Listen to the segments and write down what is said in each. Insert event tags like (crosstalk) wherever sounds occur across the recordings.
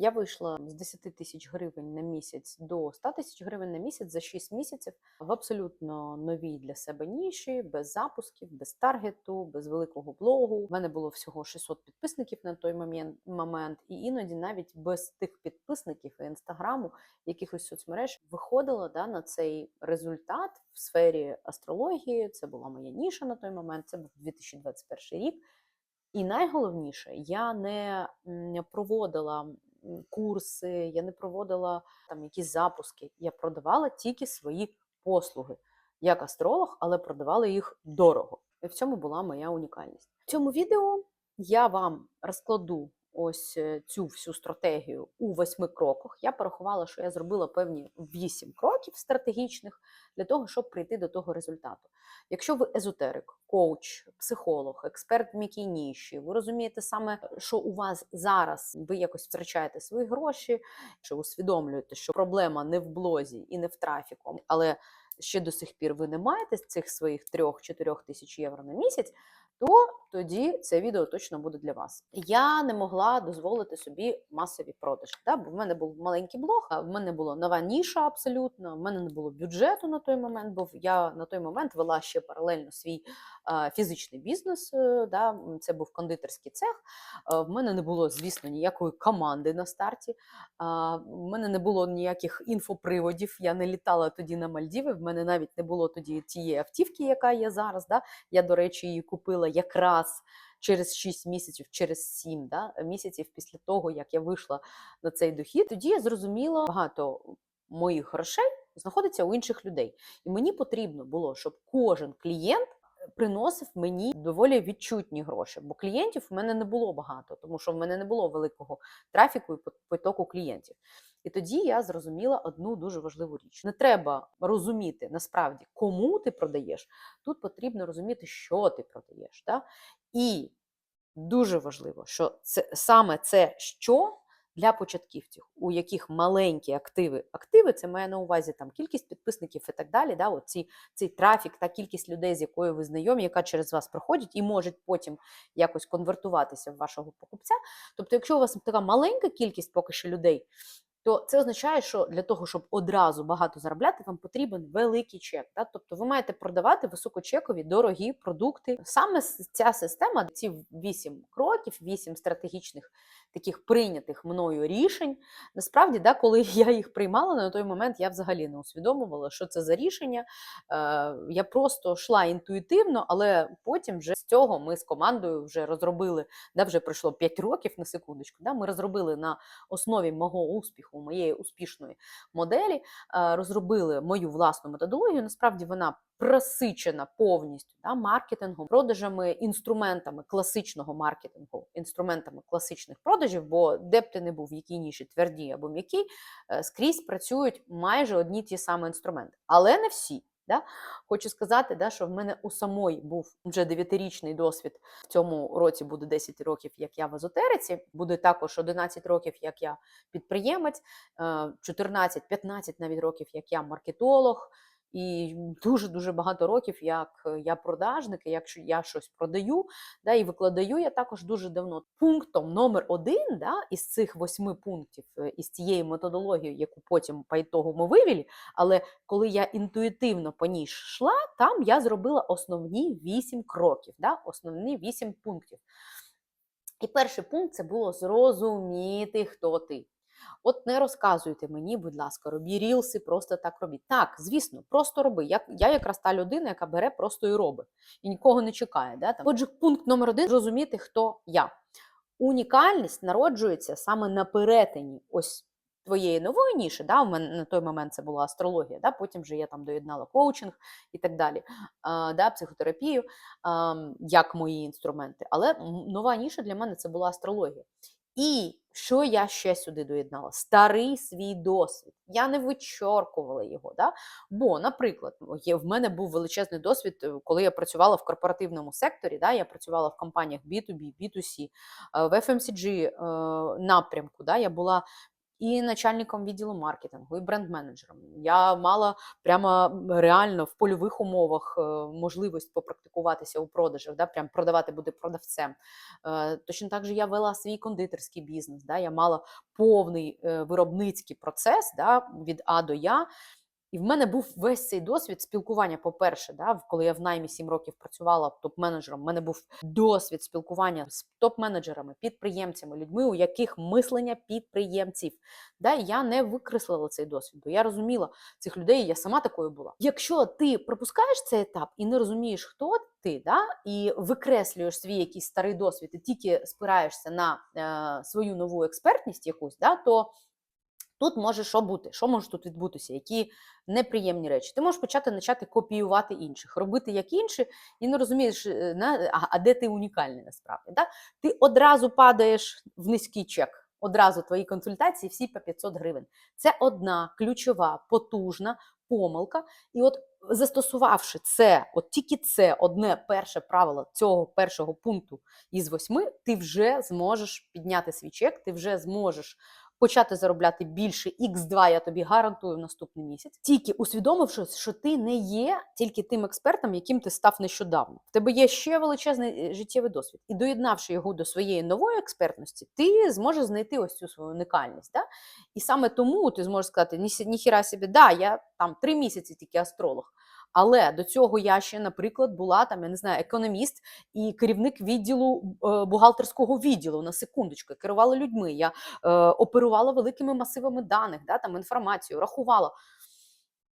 Я вийшла з 10 тисяч гривень на місяць до 100 тисяч гривень на місяць за 6 місяців в абсолютно новій для себе ніші, без запусків, без таргету, без великого блогу. У мене було всього 600 підписників на той момент, і іноді навіть без тих підписників і інстаграму, якихось соцмереж виходила да, на цей результат в сфері астрології. Це була моя ніша на той момент. Це був 2021 рік. І найголовніше, я не проводила курси, я не проводила там якісь запуски. Я продавала тільки свої послуги як астролог, але продавала їх дорого. І в цьому була моя унікальність. В цьому відео я вам розкладу ось е, цю всю стратегію у восьми кроках. Я порахувала, що я зробила певні вісім кроків стратегічних для того, щоб прийти до того результату. Якщо ви езотерик, коуч, психолог, експерт в м'якій ніші, ви розумієте саме, що у вас зараз ви якось втрачаєте свої гроші, чи усвідомлюєте, що проблема не в блозі і не в трафіку, але ще до сих пір ви не маєте цих своїх 3-4 тисяч євро на місяць, то тоді це відео точно буде для вас. Я не могла дозволити собі масові продажі. Да? Бо в мене був маленький блог, в мене була нова ніша абсолютно. В мене не було бюджету на той момент, бо я на той момент вела ще паралельно свій а, фізичний бізнес. е, Да? Це був кондитерський цех. А, В мене не було, звісно, ніякої команди на старті. А, В мене не було ніяких інфоприводів. Я не літала тоді на Мальдіви. В мене навіть не було тоді тієї автівки, яка є зараз. Да? Я, до речі, її купила якраз через 6 місяців, через 7 да, місяців після того, як я вийшла на цей дохід. Тоді я зрозуміла, багато моїх грошей знаходиться у інших людей. І мені потрібно було, щоб кожен клієнт приносив мені доволі відчутні гроші, бо клієнтів в мене не було багато, тому що в мене не було великого трафіку і потоку клієнтів. І тоді я зрозуміла одну дуже важливу річ: не треба розуміти насправді, кому ти продаєш. Тут потрібно розуміти, що ти продаєш. Да? І дуже важливо, що це саме це що для початківців, у яких маленькі активи. Активи це має на увазі там кількість підписників і так далі. Да? Оці, цей трафік та кількість людей, з якою ви знайомі, яка через вас проходить і можуть потім якось конвертуватися в вашого покупця. Тобто, якщо у вас така маленька кількість поки що людей, то це означає, що для того, щоб одразу багато заробляти, вам потрібен великий чек. Да? Тобто ви маєте продавати високочекові дорогі продукти. Саме ця система, ці вісім кроків, вісім стратегічних таких прийнятих мною рішень. Насправді, да, коли (laughs) я їх приймала на той момент, я взагалі не усвідомувала, що це за рішення. Е, я просто йшла інтуїтивно, але потім вже з цього ми з командою вже розробили, да, вже пройшло 5 років на секундочку. Да, ми розробили на основі мого успіху, моєї успішної моделі, е, розробили мою власну методологію. Насправді вона просичена повністю да, маркетингом, продажами, інструментами класичного маркетингу, інструментами класичних продажів, бо де б ти не був, в якій ніші тверді або м'якій, е, скрізь працюють майже одні ті самі інструменти, але не всі. Да? Хочу сказати, да, що в мене у самої був вже дев'ятирічний досвід. В цьому році буде 10 років, як я в езотериці, буде також 11 років, як я підприємець, е, 14-15 навіть років, як я маркетолог. І дуже дуже багато років, як е, я продажник, і якщо я щось продаю, да, і викладаю я також дуже давно. Пунктом номер один да, із цих восьми пунктів, е, із цієї методології, яку потім по ітогу ми вивели, але коли я інтуїтивно по ній йшла, там я зробила основні вісім кроків, да, основні вісім пунктів. І перший пункт це було зрозуміти, хто ти. От не розказуйте мені, будь ласка, робі рілси, просто так робіть. Так, звісно, просто роби. Я, я якраз та людина, яка бере просто і робить, і нікого не чекає. Да? Там. Отже, пункт номер один зрозуміти, хто я. Унікальність народжується саме на перетині ось твоєї нової ніші. Да? У мене на той момент це була астрологія, да? потім вже я там доєднала коучинг і так далі, а, да? психотерапію а, як мої інструменти. Але нова ніша для мене це була астрологія. І що я ще сюди доєднала? Старий свій досвід. Я не вичоркувала його. Да? Бо, наприклад, є, в мене був величезний досвід, е, коли я працювала в корпоративному секторі. Да? Я працювала в компаніях B2B, B2C, е, в FMCG е, напрямку. Да? Я була і начальником відділу маркетингу, і бренд-менеджером. Я мала прямо реально в польових умовах е, можливість попрактикуватися у продажах, да, прям продавати бути продавцем. Е, Точно так же я вела свій кондитерський бізнес. Да, я мала повний е, виробницький процес да, від А до Я. І в мене був весь цей досвід спілкування. По-перше, да, коли я в наймі 7 років працювала топ-менеджером, в мене був досвід спілкування з топ-менеджерами, підприємцями, людьми, у яких мислення підприємців. Да, я не викреслила цей досвід, бо я розуміла цих людей, я сама такою була. Якщо ти пропускаєш цей етап і не розумієш, хто ти, да, і викреслюєш свій якийсь старий досвід, і тільки спираєшся на е, свою нову експертність якусь, да, то Тут може що бути, що може тут відбутися, які неприємні речі. Ти можеш почати почати копіювати інших, робити як інші, і не розумієш, е, а, де ти унікальний насправді. Да? Ти одразу падаєш в низький чек. Одразу твої консультації всі по 500 гривень. Це одна ключова, потужна помилка. І от застосувавши це, от тільки це одне перше правило цього першого пункту із восьми, ти вже зможеш підняти свій чек, ти вже зможеш почати заробляти більше X2, я тобі гарантую в наступний місяць, тільки усвідомивши, що ти не є тільки тим експертом, яким ти став нещодавно. В тебе є ще величезний е, життєвий досвід, і доєднавши його до своєї нової експертності, ти зможеш знайти ось цю свою уникальність. Да? І саме тому ти зможеш сказати: «Ні ніхіра собі, да, я там три місяці тільки астролог. Але до цього я ще, наприклад, була там, я не знаю, економіст і керівник відділу е, бухгалтерського відділу на секундочку. Я керувала людьми. Я е, оперувала великими масивами даних, да, там інформацію, рахувала.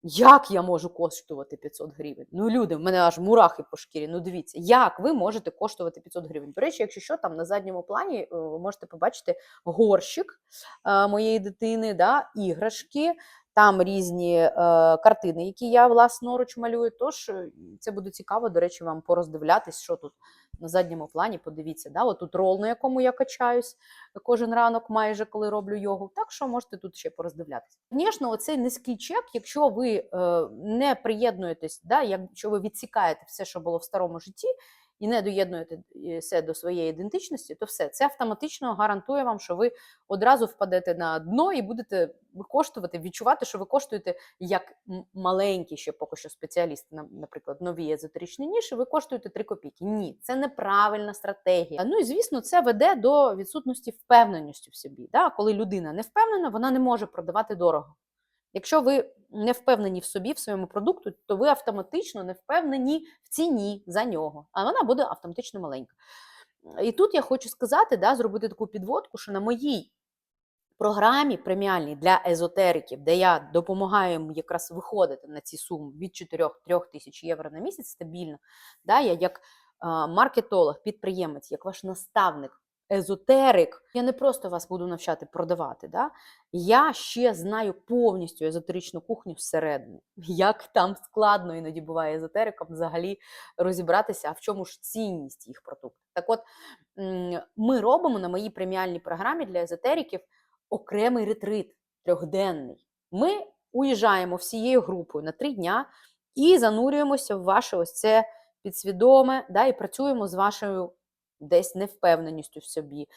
Як я можу коштувати 500 гривень? Ну, люди, в мене аж мурахи по шкірі. Ну, дивіться, як ви можете коштувати 500 гривень? До речі, якщо що, там на задньому плані е, ви можете побачити горщик е, моєї дитини, да, іграшки, там різні е, картини, які я власноруч малюю. Тож е, це буде цікаво, до речі, вам пороздивлятись, що тут на задньому плані. Подивіться, да, отут рол, на якому я качаюсь кожен ранок, майже коли роблю йогу. Так що можете тут ще пороздивлятися. Звісно, оцей низький чек, якщо ви е, не приєднуєтесь, да, якщо ви відсікаєте все, що було в старому житті. І не доєднуєте е, до своєї ідентичності, то все це автоматично гарантує вам, що ви одразу впадете на дно і будете коштувати, відчувати, що ви коштуєте як м- маленький ще поки що спеціаліст, наприклад, нові езотеричні ніші, ви коштуєте 3 копійки. Ні, це неправильна стратегія. Ну і звісно, це веде до відсутності впевненості в собі. Да? Коли людина не впевнена, вона не може продавати дорого. Якщо ви не впевнені в собі, в своєму продукту, то ви автоматично не впевнені в ціні за нього, а вона буде автоматично маленька. І тут я хочу сказати, да, зробити таку підводку, що на моїй програмі преміальній для езотериків, де я допомагаю їм якраз виходити на ці суми від 4-3 тисяч євро на місяць стабільно, да, я як маркетолог, підприємець, як ваш наставник, езотерик, я не просто вас буду навчати продавати. Да? Я ще знаю повністю езотеричну кухню зсередини. (laughs) Як там складно іноді буває езотерикам взагалі розібратися, а в чому ж цінність їх продуктів. Так от ми робимо на моїй преміальній програмі для езотериків окремий ретрит трьохденний. Ми уїжджаємо всією групою на три дня і занурюємося в ваше ось це підсвідоме, да, і працюємо з вашою десь невпевненістю в собі,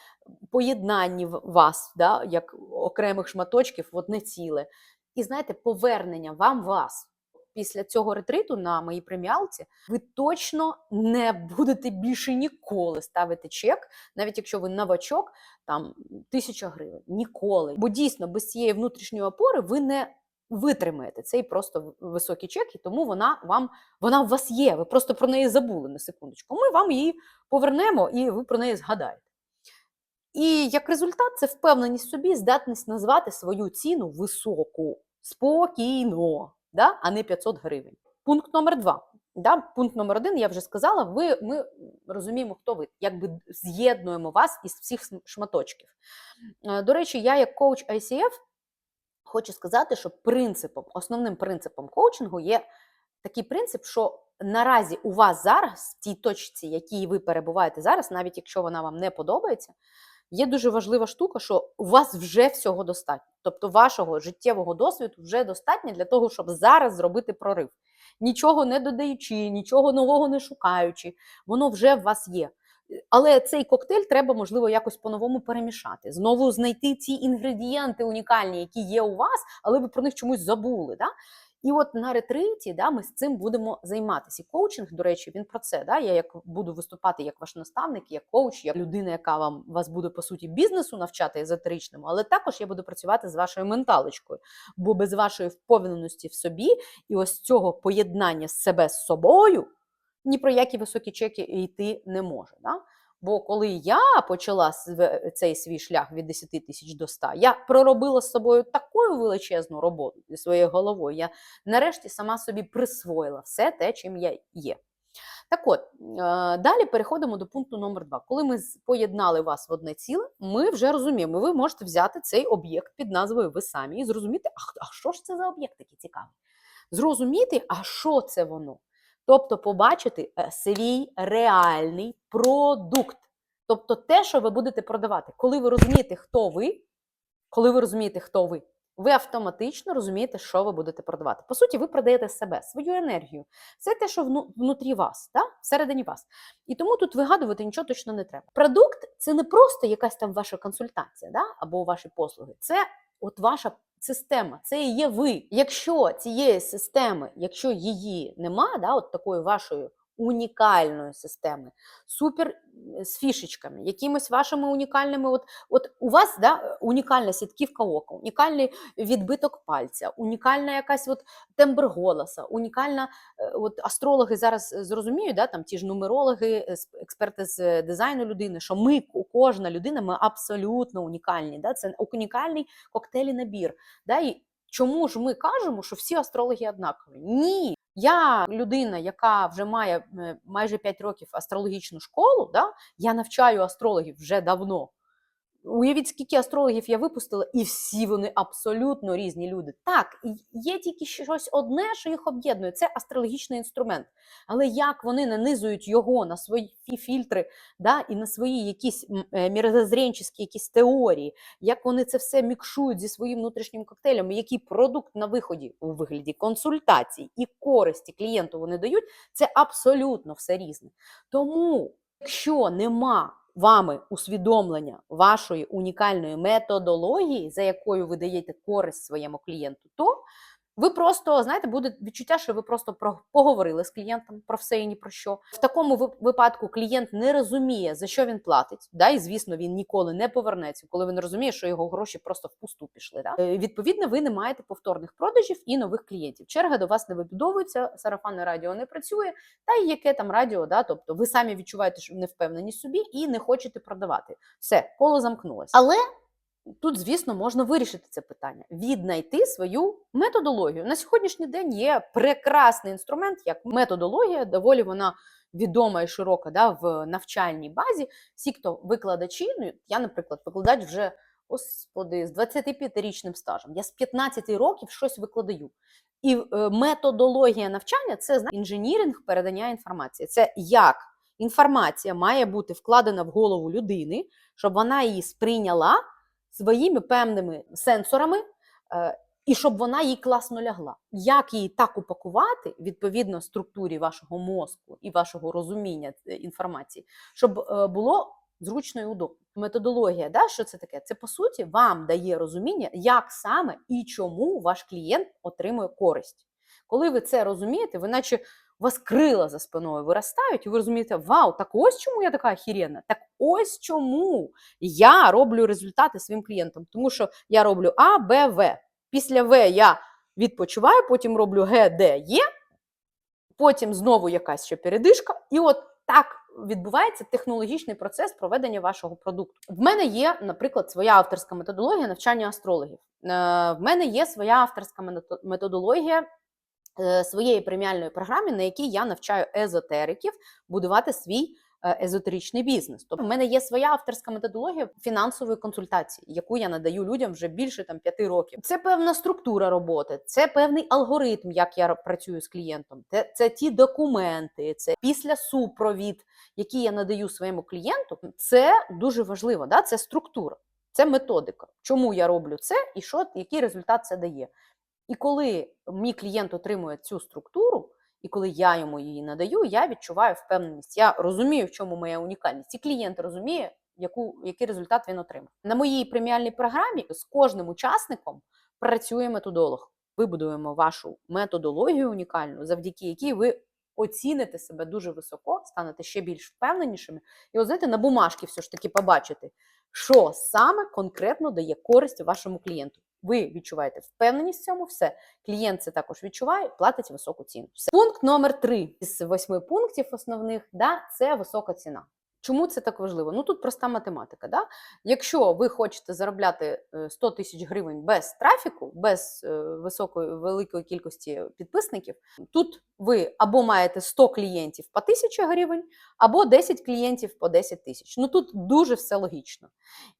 поєднанні вас, да, як окремих шматочків в одне ціле. І знаєте, повернення вам вас. Після цього ретриту на моїй преміалці ви точно не будете більше ніколи ставити чек, навіть якщо ви новачок, там тисяча гривень. Ніколи. Бо дійсно без цієї внутрішньої опори ви не витримаєте цей просто високий чек, і тому вона вам вона у вас є. Ви просто про неї забули на секундочку. Ми вам її повернемо, і ви про неї згадаєте. І як результат, це впевненість в собі, здатність назвати свою ціну високу, спокійно, да? а не 500 гривень. Пункт номер два. Да? Пункт номер один, я вже сказала, ви, ми розуміємо, хто ви, якби з'єднуємо вас із всіх шматочків. Е, До речі, я як коуч ICF хочу сказати, що принципом, основним принципом коучингу є такий принцип, що наразі у вас зараз, в тій точці, якій ви перебуваєте зараз, навіть якщо вона вам не подобається, є дуже важлива штука, що у вас вже всього достатньо. Тобто вашого життєвого досвіду вже достатньо для того, щоб зараз зробити прорив. Нічого не додаючи, нічого нового не шукаючи, воно вже в вас є. Але цей коктейль треба, можливо, якось по-новому перемішати. Знову знайти ці інгредієнти унікальні, які є у вас, але ви про них чомусь забули. Да? І от на ретриті да, ми з цим будемо займатися. І коучинг, до речі, він про це. Да? Я як буду виступати як ваш наставник, як коуч, як людина, яка вам вас буде по суті бізнесу навчати езотеричному, але також я буду працювати з вашою менталочкою. Бо без вашої впевненості в собі і ось цього поєднання себе з собою ні про які високі чеки йти не може. Да? Бо коли я почала цей свій шлях від 10 тисяч до 100, я проробила з собою таку величезну роботу зі своєю головою. Я нарешті сама собі присвоїла все те, чим я є. Так от, е, далі переходимо до пункту номер два. Коли ми поєднали вас в одне ціле, ми вже розуміємо, ви можете взяти цей об'єкт під назвою Ви самі і зрозуміти, а, а що ж це за об'єкт такий цікавий? Зрозуміти, а що це воно? Тобто побачити е, свій реальний продукт. Тобто те, що ви будете продавати. Коли ви розумієте, хто ви, коли ви розумієте, хто ви, ви автоматично розумієте, що ви будете продавати. По суті, ви продаєте себе, свою енергію. Це те, що вну- внутрі вас, да? всередині вас. І тому тут вигадувати нічого точно не треба. Продукт це не просто якась там ваша консультація да? або ваші послуги. Це от ваша система, це і є ви. Якщо цієї системи, якщо її нема, да, от такої вашої унікальної системи, супер з фішечками, якимись вашими унікальними. От, от у вас да, унікальна сітківка ока, унікальний відбиток пальця, унікальна якась от тембр голоса, унікальна. е, От астрологи зараз зрозуміють, да, там ті ж нумерологи, е, експерти з е, дизайну людини, що ми, кожна людина, ми абсолютно унікальні. Да, це унікальний коктейлі набір. Да, і чому ж ми кажемо, що всі астрологи однакові? Ні. Я людина, яка вже має майже 5 років астрологічну школу, да, я навчаю астрологів вже давно. Уявіть, скільки астрологів я випустила, і всі вони абсолютно різні люди. Так, є тільки щось одне, що їх об'єднує це астрологічний інструмент. Але як вони нанизують його на свої фільтри да, і на свої якісь е, якісь теорії, як вони це все мікшують зі своїм внутрішнім коктейлем, і який продукт на виході у вигляді консультацій і користі клієнту вони дають, це абсолютно все різне. Тому, якщо нема вами усвідомлення вашої унікальної методології, за якою ви даєте користь своєму клієнту, то ви просто знаєте, буде відчуття, що ви просто про поговорили з клієнтом про все і ні про що. В такому випадку клієнт не розуміє, за що він платить. Да, і звісно, він ніколи не повернеться, коли він розуміє, що його гроші просто впусту пішли. Да? Е, Відповідно, ви не маєте повторних продажів і нових клієнтів. Черга до вас не вибудовується, сарафанне радіо не працює. Та й яке там радіо, да, тобто ви самі відчуваєте, що не впевнені собі і не хочете продавати. Все, коло замкнулося. Але тут, звісно, можна вирішити це питання: віднайти свою методологію. На сьогоднішній день є прекрасний інструмент, як методологія, доволі вона. Відома і широка да, в навчальній базі. Всі, хто викладачі, ну я, наприклад, викладач вже господи, з 25-річним стажем. Я з 15 років щось викладаю. І е, методологія навчання це знаєте, інженіринг передання інформації. Це як інформація має бути вкладена в голову людини, щоб вона її сприйняла своїми певними сенсорами. е, І щоб вона їй класно лягла. Як її так упакувати відповідно структурі вашого мозку і вашого розуміння е, інформації, щоб е, було зручно і удобно. Методологія, да, що це таке? Це по суті вам дає розуміння, як саме і чому ваш клієнт отримує користь. Коли ви це розумієте, ви наче у вас крила за спиною виростають, і ви розумієте, вау, так ось чому я така охеренна, так ось чому я роблю результати своїм клієнтам. Тому що я роблю А, Б, В. Після В я відпочиваю, потім роблю Г, Д, Є, потім знову якась ще передишка, і от так відбувається технологічний процес проведення вашого продукту. В мене є, наприклад, своя авторська методологія навчання астрологів. Е, В мене є своя авторська методологія е, своєї преміальної програми, на якій я навчаю езотериків будувати свій е, езотеричний бізнес. Тобто в мене є своя авторська методологія фінансової консультації, яку я надаю людям вже більше там п'яти років. Це певна структура роботи, це певний алгоритм, як я працюю з клієнтом. Це, це ті документи, це після супровід, який я надаю своєму клієнту. Це дуже важливо. Да? Це структура, це методика. Чому я роблю це і що, який результат це дає. І коли мій клієнт отримує цю структуру, І коли я йому її надаю, я відчуваю впевненість. Я розумію, в чому моя унікальність. І клієнт розуміє, яку, який результат він отримав. На моїй преміальній програмі з кожним учасником працює методолог. Вибудуємо вашу методологію унікальну, завдяки якій ви оціните себе дуже високо, станете ще більш впевненішими. І от знаєте, на бумажці все ж таки побачите, що саме конкретно дає користь вашому клієнту. Ви відчуваєте впевненість в цьому, все. Клієнт це також відчуває, платить високу ціну. Все. Пункт номер три з восьми пунктів основних да, це висока ціна. Чому це так важливо? Ну тут проста математика. Да? Якщо ви хочете заробляти е, 100 тисяч гривень без трафіку, без е, високої великої кількості підписників, тут ви або маєте 100 клієнтів по 1000 гривень, або 10 клієнтів по 10 тисяч. Ну тут дуже все логічно.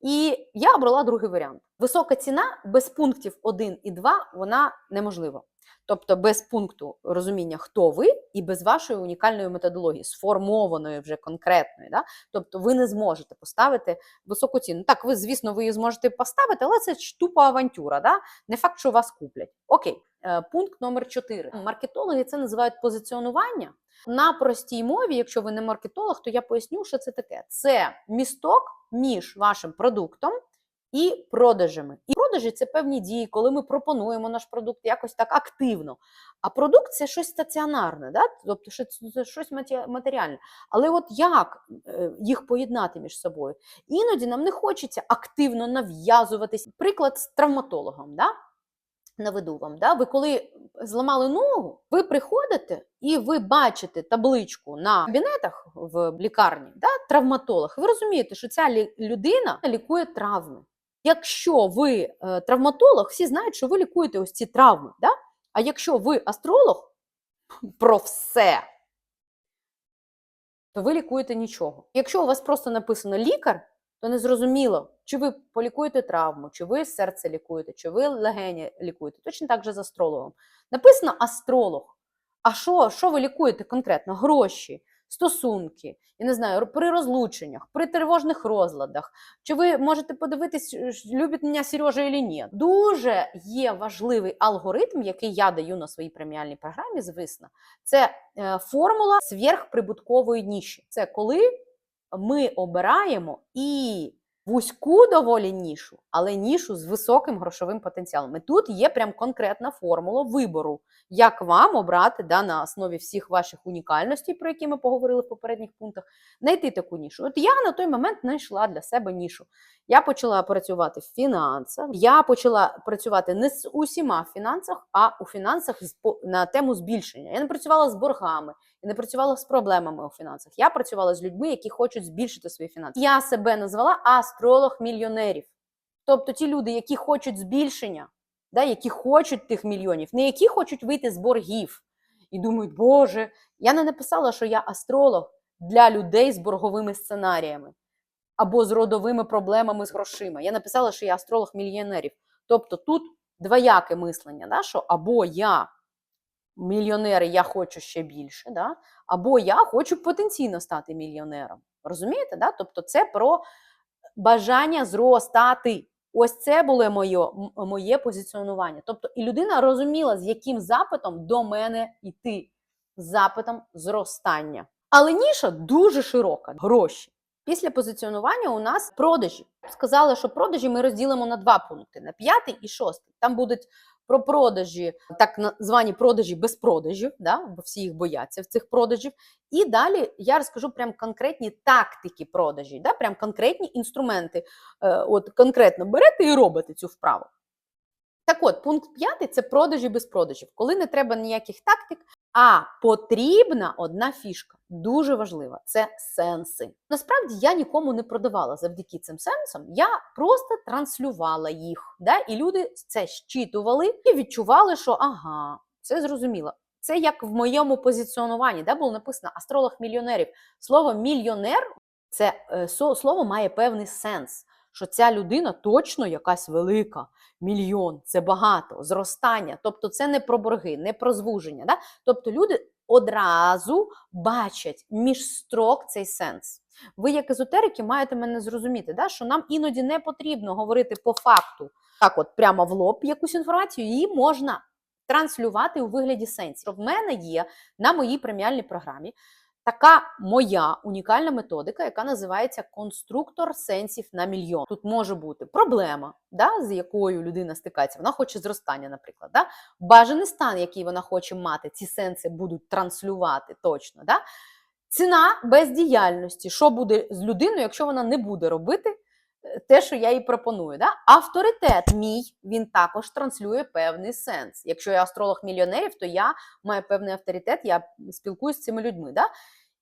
І я обрала другий варіант. Висока ціна без пунктів 1 і 2 вона неможлива. Тобто без пункту розуміння, хто ви, і без вашої унікальної методології, сформованої вже конкретної. Да? Тобто ви не зможете поставити високу ціну. Так, ви, звісно, ви її зможете поставити, але це ж тупа авантюра. Да? Не факт, що вас куплять. Окей, Е, пункт номер 4. Маркетологи це називають позиціонування. На простій мові, якщо ви не маркетолог, то я поясню, що це таке. Це місток між вашим продуктом і продажами. Продажі це певні дії, коли ми пропонуємо наш продукт якось так активно. А продукт це щось стаціонарне, да? тобто це щось матеріальне. Але от як е, їх поєднати між собою? Іноді нам не хочеться активно нав'язуватись. Приклад з травматологом. Да? Наведу вам, да? ви коли зламали ногу, ви приходите і ви бачите табличку на кабінетах в лікарні, да? травматолог. Ви розумієте, що ця людина лікує травми. Якщо ви е, травматолог, всі знають, що ви лікуєте ось ці травми. Да? А якщо ви астролог про все, то ви лікуєте нічого. Якщо у вас просто написано лікар, то не зрозуміло, чи ви полікуєте травму, чи ви серце лікуєте, чи ви легені лікуєте. Точно так же з астрологом. Написано астролог. А що, що ви лікуєте конкретно? Гроші, стосунки, я не знаю, при розлученнях, при тривожних розладах. Чи ви можете подивитись, ш- любить мене Сережа чи ні? Дуже є важливий алгоритм, який я даю на своїй преміальній програмі, звісно. Це е, формула сверхприбуткової ніші. Це коли ми обираємо і вузьку доволі нішу, але нішу з високим грошовим потенціалом. І тут є прям конкретна формула вибору, як вам обрати да, на основі всіх ваших унікальностей, про які ми поговорили в попередніх пунктах, знайти таку нішу. От я на той момент знайшла для себе нішу. Я почала працювати в фінансах. Я почала працювати не з усіма в фінансах, а у фінансах на тему збільшення. Я не працювала з боргами, я не працювала з проблемами у фінансах. Я працювала з людьми, які хочуть збільшити свої фінанси. Я себе назвала астролог мільйонерів. Тобто ті люди, які хочуть збільшення, да, які хочуть тих мільйонів, не які хочуть вийти з боргів і думають, Боже, я не написала, що я астролог для людей з борговими сценаріями або з родовими проблемами з грошима. Я написала, що я астролог мільйонерів. Тобто тут двояке мислення, да, що або я мільйонер, я хочу ще більше, да, або я хочу потенційно стати мільйонером. Розумієте? Да? Тобто це про бажання зростати. Ось це було моє, моє позиціонування. Тобто, і людина розуміла, з яким запитом до мене йти, з запитом зростання. Але ніша дуже широка гроші. Після позиціонування у нас продажі. Сказали, що продажі ми розділимо на два пункти: на п'ятий і шостий. Там будуть про продажі, так звані продажі без продажів, да? бо всі їх бояться в цих продажів. І далі я розкажу прям конкретні тактики продажі, да? прям конкретні інструменти. Е, от конкретно берете і робите цю вправу. Так от, пункт п'ятий це продажі без продажів. Коли не треба ніяких тактик, а потрібна одна фішка, дуже важлива це сенси. Насправді я нікому не продавала завдяки цим сенсам. Я просто транслювала їх. Да? І люди це щитували і відчували, що ага, це зрозуміло. Це як в моєму позиціонуванні, де було написано астролог мільйонерів. Слово мільйонер це е, слово має певний сенс, що ця людина точно якась велика. Мільйон це багато, зростання. Тобто, це не про борги, не про звуження. Да? Тобто люди одразу бачать між строк цей сенс. Ви, як езотерики, маєте мене зрозуміти, да? що нам іноді не потрібно говорити по факту, так, от прямо в лоб якусь інформацію, її можна транслювати у вигляді сенсів. В мене є на моїй преміальній програмі така моя унікальна методика, яка називається конструктор сенсів на мільйон. Тут може бути проблема, да, з якою людина стикається. Вона хоче зростання, наприклад. Да? Бажаний стан, який вона хоче мати, ці сенси будуть транслювати точно. Да? Ціна бездіяльності. Що буде з людиною, якщо вона не буде робити те, що я їй пропоную? Да? Авторитет мій він також транслює певний сенс. Якщо я астролог мільйонерів, то я маю певний авторитет, я спілкуюся з цими людьми. Да?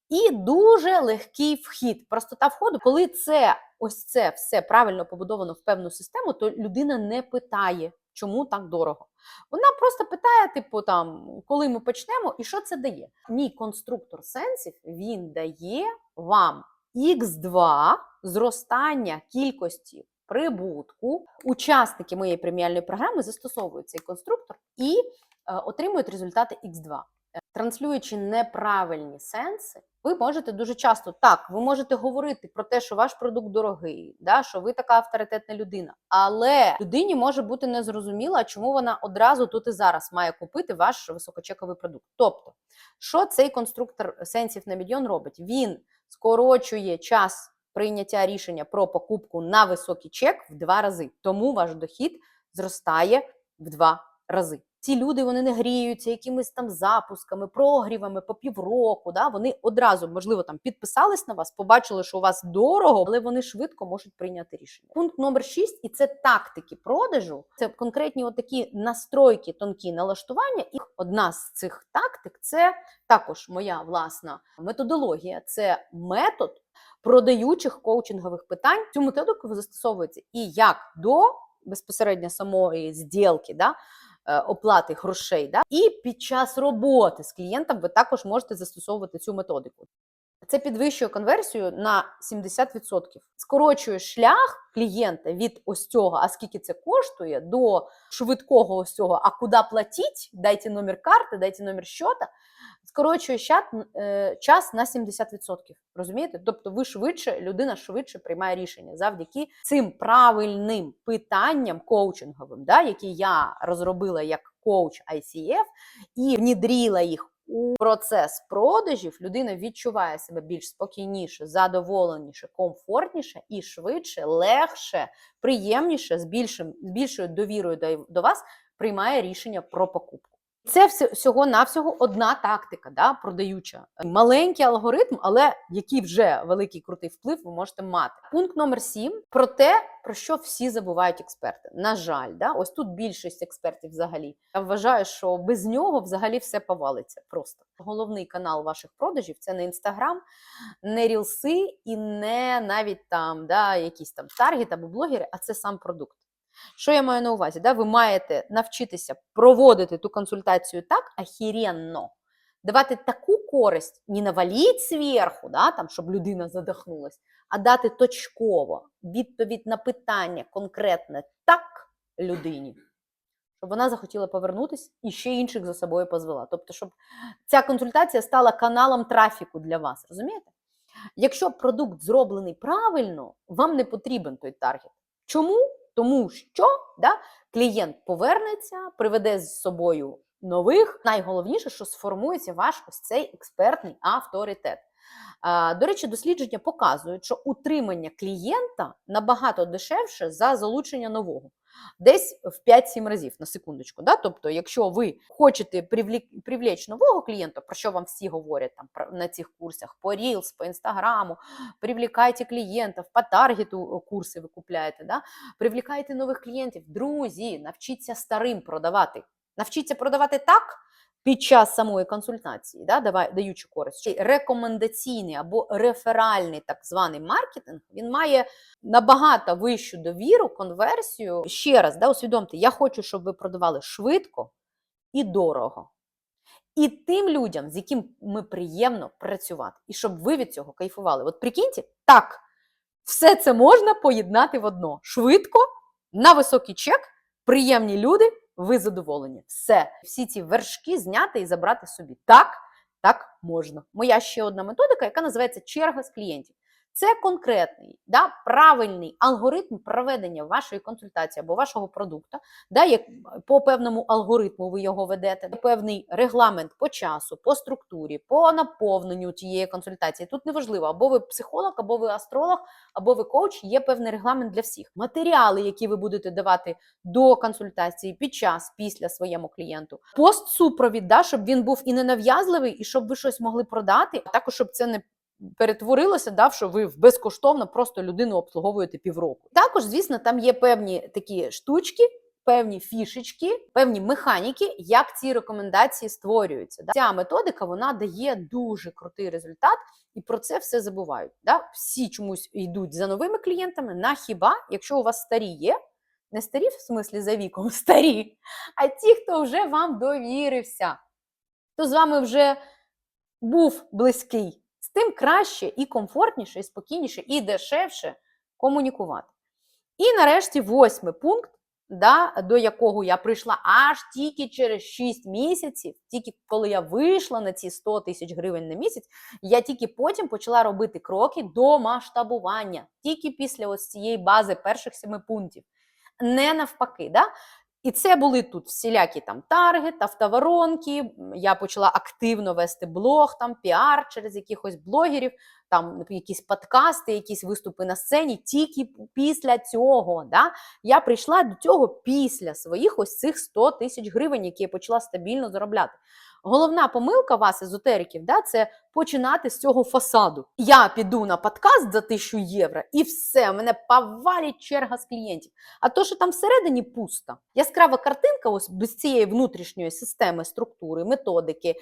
І дуже легкий вхід, простота входу, коли це ось це все правильно побудовано в певну систему, то людина не питає, чому так дорого. Вона просто питає, типу, там, коли ми почнемо, і що це дає. Мій конструктор сенсів він дає вам X2 зростання кількості прибутку. Учасники моєї преміальної програми застосовують цей конструктор і е, отримують результати X2. Е, Транслюючи неправильні сенси, ви можете дуже часто так, ви можете говорити про те, що ваш продукт дорогий, да, що ви така авторитетна людина. Але людині може бути незрозуміло, чому вона одразу тут і зараз має купити ваш високочековий продукт. Тобто, що цей конструктор сенсів на мільйон робить? Він скорочує час прийняття рішення про покупку на високий чек в два рази. Тому ваш дохід зростає в два рази. Ці люди вони не гріються якимись там запусками, прогрівами по півроку. Да? Вони одразу, можливо, там підписались на вас, побачили, що у вас дорого, але вони швидко можуть прийняти рішення. Пункт номер 6 – і це тактики продажу. Це конкретні отакі настройки, тонкі налаштування. І одна з цих тактик це також моя власна методологія. Це метод продаючих коучингових питань. Цю методику застосовується і як до безпосередньо самої зділки, да, оплати грошей, да, і під час роботи з клієнтом ви також можете застосовувати цю методику. Це підвищує конверсію на 70%. Скорочує шлях клієнта від ось цього, а скільки це коштує, до швидкого ось цього, а куди платіть, дайте номер карти, дайте номер щота, скорочує е, час на 70%. Розумієте? Тобто ви швидше, людина швидше приймає рішення завдяки цим правильним питанням коучинговим, да, які я розробила як коуч ICF і внідріла їх у процес продажів людина відчуває себе більш спокійніше, задоволеніше, комфортніше і швидше, легше, приємніше, з більшим з більшою довірою до, до вас приймає рішення про покупку. Це всього навсього одна тактика, да, продаюча. Маленький алгоритм, але який вже великий крутий вплив ви можете мати. Пункт номер 7 про те, про що всі забувають експерти. На жаль, да, ось тут більшість експертів взагалі. Я вважаю, що без нього взагалі все повалиться. Просто головний канал ваших продажів це не інстаграм, не рілси і не навіть там да, якісь там таргет або блогери, а це сам продукт. Що я маю на увазі? Да? Ви маєте навчитися проводити ту консультацію так ахіренно, давати таку користь, не наваліть зверху, да, там, щоб людина задихнулась, а дати точково відповідь на питання конкретне так людині, щоб вона захотіла повернутися і ще інших за собою позвела. Тобто, щоб ця консультація стала каналом трафіку для вас. Розумієте? Якщо продукт зроблений правильно, вам не потрібен той таргет. Чому? Тому що да, клієнт повернеться, приведе з собою нових. Найголовніше, що сформується ваш ось цей експертний авторитет. До речі, дослідження показують, що утримання клієнта набагато дешевше за залучення нового. Десь в 5-7 разів на секундочку. Да? Тобто, якщо ви хочете привлечь нового клієнта, про що вам всі говорять там на цих курсах, по Reels, по інстаграму, привлікайте клієнтів, по таргету курси ви купляєте, да? привлікайте нових клієнтів, друзі, навчіться старим продавати. Навчіться продавати так. Під час самої консультації, да, давай, даючи користь, рекомендаційний або реферальний так званий маркетинг, він має набагато вищу довіру, конверсію. Ще раз, да, усвідомте, я хочу, щоб ви продавали швидко і дорого. І тим людям, з яким ми приємно працювати, і щоб ви від цього кайфували. От прикиньте, так, все це можна поєднати в одно: швидко, на високий чек, приємні люди ви задоволені. Все, всі ці вершки зняти і забрати собі. Так, так можна. Моя ще одна методика, яка називається черга з клієнтів. Це конкретний, да, правильний алгоритм проведення вашої консультації або вашого продукту, да, як по певному алгоритму ви його ведете, певний регламент по часу, по структурі, по наповненню тієї консультації. Тут неважливо, або ви психолог, або ви астролог, або ви коуч, є певний регламент для всіх. Матеріали, які ви будете давати до консультації під час, після своєму клієнту, постсупровід, да, щоб він був і не нав'язливий, і щоб ви щось могли продати, а також щоб це не перетворилося, да, що ви безкоштовно просто людину обслуговуєте півроку. Також, звісно, там є певні такі штучки. Певні фішечки, певні механіки, як ці рекомендації створюються. Да? Ця методика вона дає дуже крутий результат, і про це все забувають. Да? Всі чомусь йдуть за новими клієнтами. На хіба, якщо у вас старі є, не старі в смислі за віком, (laughs) старі, а ті, хто вже вам довірився, хто з вами вже був близький, тим краще і комфортніше, і спокійніше, і дешевше комунікувати. І нарешті восьмий пункт, да, до якого я прийшла аж тільки через 6 місяців, тільки коли я вийшла на ці 100 тисяч гривень на місяць, я тільки потім почала робити кроки до масштабування, тільки після ось цієї бази перших семи пунктів. Не навпаки. Да? І це були тут всілякі там таргет, автоворонки. Я почала активно вести блог, там піар через якихось блогерів, там якісь подкасти, якісь виступи на сцені. Тільки після цього да, я прийшла до цього після своїх ось цих 100 тисяч гривень, які я почала стабільно заробляти. Головна помилка вас, езотериків, да, це починати з цього фасаду. Я піду на подкаст за тисячу євро, і все, мене повалить черга з клієнтів. А то, що там всередині пусто, яскрава картинка, ось без цієї внутрішньої системи, структури, методики.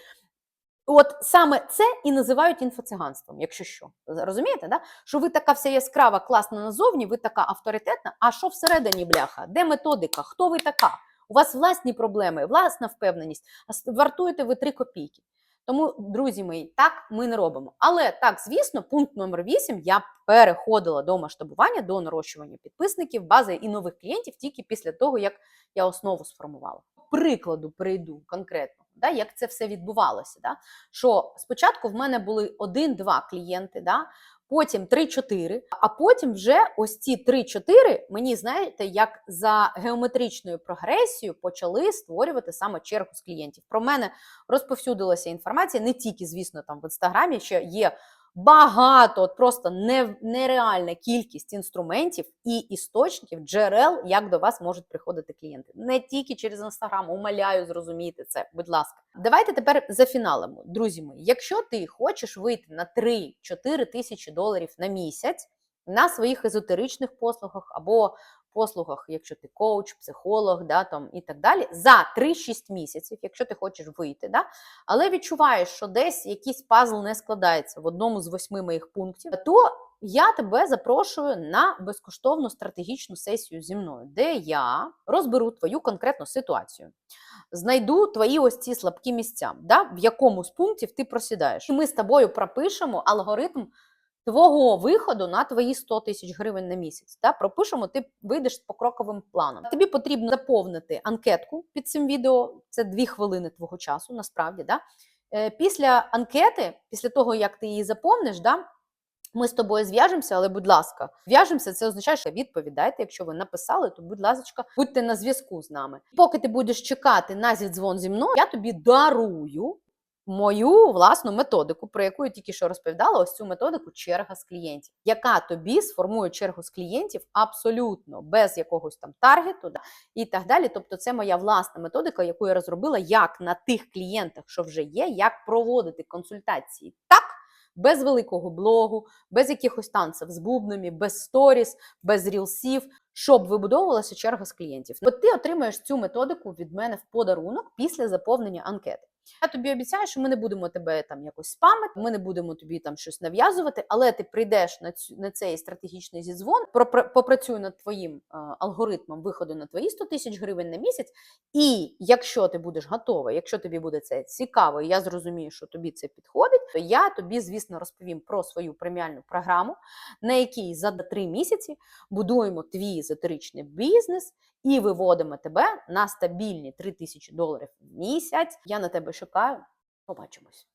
От саме це і називають інфоциганством, якщо що. Розумієте, да? що ви така вся яскрава, класна назовні, ви така авторитетна, а що всередині, бляха? Де методика? Хто ви така? У вас власні проблеми, власна впевненість, а вартуєте ви 3 копійки. Тому, друзі мої, так ми не робимо. Але так, звісно, пункт номер 8 я переходила до масштабування, до нарощування підписників, бази і нових клієнтів тільки після того, як я основу сформувала. Прикладу перейду конкретно, да, як це все відбувалося. Да? Що спочатку в мене були один-два клієнти, да? Потім 3-4, а потім вже ось ці 3-4 мені, знаєте, як за геометричною прогресією почали створювати саме чергу з клієнтів. Про мене розповсюдилася інформація не тільки, звісно, там в інстаграмі, що є багато, от просто нереальна кількість інструментів і істочників, джерел, як до вас можуть приходити клієнти. Не тільки через інстаграм, умоляю зрозуміти це, будь ласка. Давайте тепер зафіналимо, друзі мої. Якщо ти хочеш вийти на 3-4 тисячі доларів на місяць на своїх езотеричних послугах або послугах, якщо ти коуч, психолог, да, там, і так далі, за 3-6 місяців, якщо ти хочеш вийти, да, але відчуваєш, що десь якийсь пазл не складається в одному з восьми моїх пунктів, то я тебе запрошую на безкоштовну стратегічну сесію зі мною, де я розберу твою конкретну ситуацію. Знайду твої ось ці слабкі місця, да, в якому з пунктів ти просідаєш. І ми з тобою пропишемо алгоритм твого виходу на твої 100 тисяч гривень на місяць. Да? Пропишемо, ти вийдеш з покроковим планом. Тобі потрібно заповнити анкетку під цим відео. Це дві хвилини твого часу, насправді. Да? Е, Після анкети, після того, як ти її заповниш, да, ми з тобою зв'яжемося, але, будь ласка, зв'яжемося, це означає, що відповідайте. Якщо ви написали, то, будь ласка, будьте на зв'язку з нами. Поки ти будеш чекати на зідзвон зі мною, я тобі дарую мою власну методику, про яку я тільки що розповідала, ось цю методику черга з клієнтів, яка тобі сформує чергу з клієнтів абсолютно без якогось там таргету да, і так далі. Тобто, це моя власна методика, яку я розробила, як на тих клієнтах, що вже є, як проводити консультації так. Без великого блогу, без якихось танців з бубнами, без сторіс, без рілсів, щоб вибудовувалася черга з клієнтів. От ти отримаєш цю методику від мене в подарунок після заповнення анкети. Я тобі обіцяю, що ми не будемо тебе там якось спамити, ми не будемо тобі там щось нав'язувати, але ти прийдеш на цю на цей стратегічний зідзвон, попрацюй над твоїм е, алгоритмом виходу на твої 100 тисяч гривень на місяць. І якщо ти будеш готова, якщо тобі буде це цікаво, і я зрозумію, що тобі це підходить, то я тобі, звісно, розповім про свою преміальну програму, на якій за три місяці будуємо твій езотеричний бізнес і виводимо тебе на стабільні 3 тисячі доларів в місяць. Я на тебе чекаю. Побачимось.